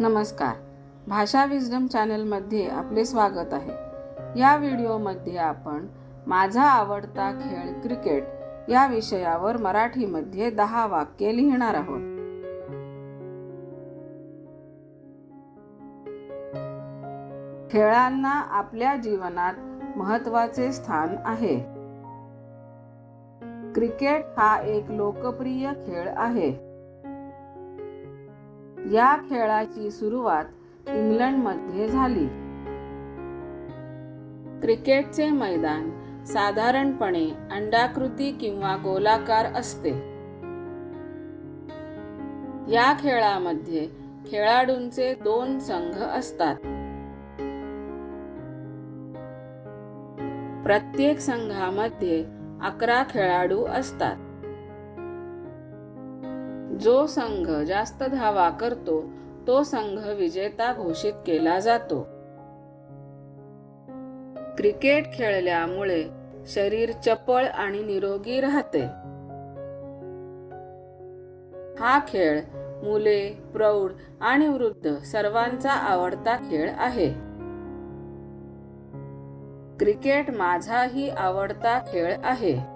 नमस्कार. भाषा विजडम चॅनलमध्ये आपले स्वागत आहे. या व्हिडिओमध्ये आपण माझा आवडता खेळ क्रिकेट या विषयावर मराठीमध्ये दहा वाक्ये लिहिणार आहोत. खेळांना आपल्या जीवनात महत्त्वाचे स्थान आहे. क्रिकेट हा एक लोकप्रिय खेळ आहे. या खेळाची सुरुवात इंग्लंडमध्ये झाली. क्रिकेटचे मैदान साधारणपणे अंडाकृती किंवा गोलाकार असते. या खेळामध्ये खेळाडूंचे दोन संघ असतात. प्रत्येक संघामध्ये अकरा खेळाडू असतात. जो संघ जास्त धावा करतो तो संघ विजेता घोषित केला जातो. क्रिकेट खेळल्यामुळे शरीर चपळ आणि निरोगी राहते. हा खेळ मुले प्रौढ आणि वृद्ध सर्वांचा आवडता खेळ आहे. क्रिकेट माझाही आवडता खेळ आहे.